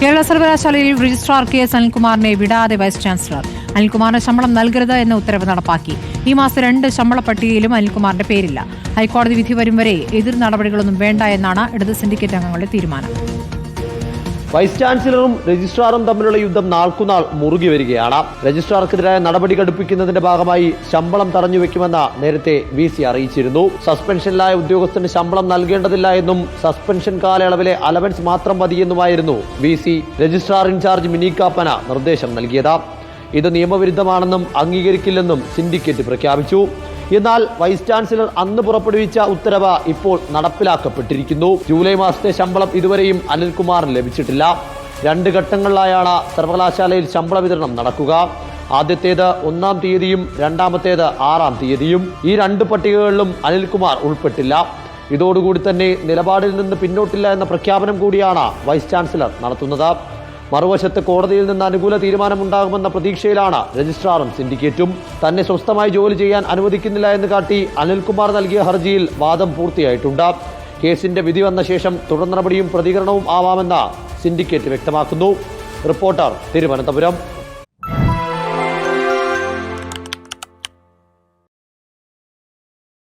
കേരള സർവകലാശാലയിൽ registrar K S അനിൽകുമാറിനെ വിടാതെ vice chancellor. അനിൽകുമാറിന് ശമ്പളം നൽകരുത് എന്ന ഉത്തരവ് നടപ്പാക്കി. ഈ മാസം രണ്ട് ശമ്പള പട്ടികയിലും അനിൽകുമാറിന്റെ പേരില്ല. ഹൈക്കോടതി വിധി വരും വരെ എതിർ നടപടികളൊന്നും വേണ്ട എന്നാണ് ഇടത് സിൻഡിക്കേറ്റ് അംഗങ്ങളുടെ തീരുമാനം. വൈസ് ചാൻസലറും രജിസ്ട്രാറും തമ്മിലുള്ള യുദ്ധം നാൾക്കുനാൾ മുറുകി വരികയാണ്. രജിസ്ട്രാർക്കെതിരായ നടപടി കടുപ്പിക്കുന്നതിന്റെ ഭാഗമായി ശമ്പളം തടഞ്ഞു വെക്കുമെന്ന് നേരത്തെ വി സി അറിയിച്ചിരുന്നു. സസ്പെൻഷനിലായ ഉദ്യോഗസ്ഥന് ശമ്പളം നൽകേണ്ടതില്ല എന്നും സസ്പെൻഷൻ കാലയളവിലെ അലവൻസ് മാത്രം മതിയെന്നുമായിരുന്നു V C registrar in charge Mini കാപ്പന നിർദ്ദേശം നൽകിയത്. ഇത് നിയമവിരുദ്ധമാണെന്നും അംഗീകരിക്കില്ലെന്നും സിൻഡിക്കേറ്റ് പ്രഖ്യാപിച്ചു. എന്നാൽ വൈസ് ചാൻസലർ അന്ന് പുറപ്പെടുവിച്ച ഉത്തരവ് ഇപ്പോൾ നടപ്പിലാക്കപ്പെട്ടിരിക്കുന്നു. ജൂലൈ മാസത്തെ ശമ്പളം ഇതുവരെയും അനിൽകുമാറിന് ലഭിച്ചിട്ടില്ല. രണ്ട് ഘട്ടങ്ങളിലായാണ് സർവകലാശാലയിൽ ശമ്പള വിതരണം നടക്കുക. ആദ്യത്തേത് ഒന്നാം തീയതിയും രണ്ടാമത്തേത് ആറാം തീയതിയും. ഈ രണ്ട് പട്ടികകളിലും അനിൽകുമാർ ഉൾപ്പെട്ടില്ല. ഇതോടുകൂടി തന്നെ നിലപാടിൽ നിന്ന് പിന്നോട്ടില്ല എന്ന പ്രഖ്യാപനം കൂടിയാണ് വൈസ് ചാൻസലർ നടത്തുന്നത്. മറുവശത്ത് കോടതിയിൽ നിന്ന് അനുകൂല തീരുമാനമുണ്ടാകുമെന്ന പ്രതീക്ഷയിലാണ് രജിസ്ട്രാറും സിൻഡിക്കേറ്റും. തന്നെ സ്വസ്ഥമായി ജോലി ചെയ്യാൻ അനുവദിക്കുന്നില്ല എന്ന് കാട്ടി അനിൽകുമാർ നൽകിയ ഹർജിയിൽ വാദം പൂർത്തിയായിട്ടുണ്ട്. കേസിന്റെ വിധി വന്ന ശേഷം തുടർ നടപടിയും പ്രതികരണവും ആവാമെന്ന് സിൻഡിക്കേറ്റ് വ്യക്തമാക്കുന്നു. റിപ്പോർട്ടർ തിരുവനന്തപുരം.